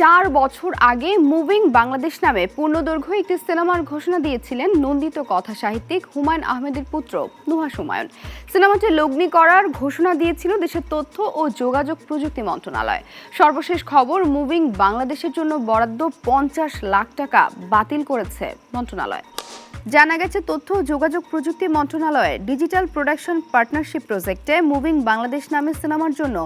চার বছর আগে মুভিং বাংলাদেশ নামে পূর্ণদৈর্ঘ্য একটি সিনেমার ঘোষণা দিয়েছিলেন নন্দিত কথা সাহিত্যিক হুমায়ুন আহমেদের পুত্র নুহা হুমায়ুন সিনেমাটি লগ্নি করার ঘোষণা দিয়েছিল দেশের তথ্য ও যোগাযোগ প্রযুক্তি মন্ত্রণালয়। সর্বশেষ খবর, মুভিং বাংলাদেশের জন্য বরাদ্দ পঞ্চাশ লাখ টাকা বাতিল করেছে মন্ত্রণালয়। জানা গেছে, তথ্য ও যোগাযোগ প্রযুক্তি মন্ত্রণালয়ের ডিজিটাল প্রোডাকশন পার্টনারশিপ প্রজেক্টে মুভিং বাংলাদেশ নামে সিনেমার জন্য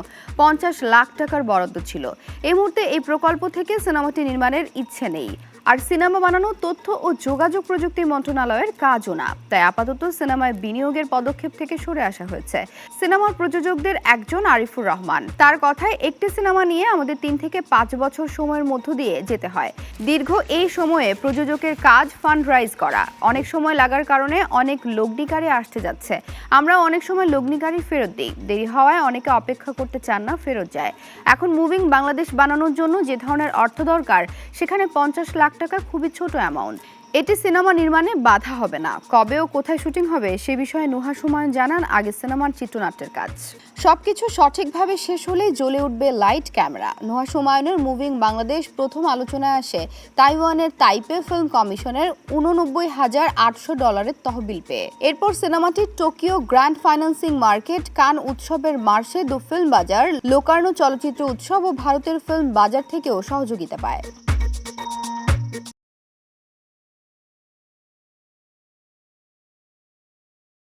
পঞ্চাশ লাখ টাকার বরাদ্দ ছিল। এই মুহূর্তে এই প্রকল্প থেকে সিনেমাটি নির্মাণের ইচ্ছে নেই। আর সিনেমা বানানো, তথ্য ও যোগাযোগ প্রযুক্তি মন্ত্রণালয়ের কাজও না। তাই আপাতত সিনেমায় বিনিয়োগের পদক্ষেপ থেকে সরে আসা হয়েছে। সিনেমার প্রযোজকদের একজন আরিফুর রহমান। তার কথায়, একটি সিনেমা নিয়ে আমাদের তিন থেকে পাঁচ বছর সময়ের মধ্য দিয়ে যেতে হয়। দীর্ঘ এই সময়ে প্রযোজকের কাজ ফান্ড রাইজ করা। অনেক সময় লাগার কারণে অনেক লগ্নিকারী আসতে যাচ্ছে। আমরা অনেক সময় লগ্নিকারী ফেরত দিই। দেরি হওয়ায় অনেকে অপেক্ষা করতে চান না, ফেরত যায়। এখন মুভিং বাংলাদেশ বানানোর জন্য যে ধরনের অর্থ দরকার, সেখানে পঞ্চাশ লাখ টাকা খুবই ছোট অ্যামাউন্ট এটি সিনেমা নির্মাণে বাধা হবে না। কবে ও কোথায় শুটিং হবে সে বিষয়ে নুহা সুমন জানান আগে সিনেমার চিত্রনাট্যের কাজ। সবকিছু সঠিকভাবে শেষ হলেই জ্বলে উঠবে লাইট ক্যামেরা নুহা সুমায়নের মুভিং বাংলাদেশ প্রথম আলোচনায় আসে তাইওয়ানের তাইপে ফিল্ম কমিশনের উননব্বই হাজার আটশো ডলারের তহবিল পেয়ে। এরপর সিনেমাটি টোকিও গ্র্যান্ড ফাইন্যান্সিং মার্কেট কান উৎসবের মার্শে দু ফিল্ম বাজার লোকার্নো চলচ্চিত্র উৎসব ও ভারতের ফিল্ম বাজার থেকেও সহযোগিতা পায়।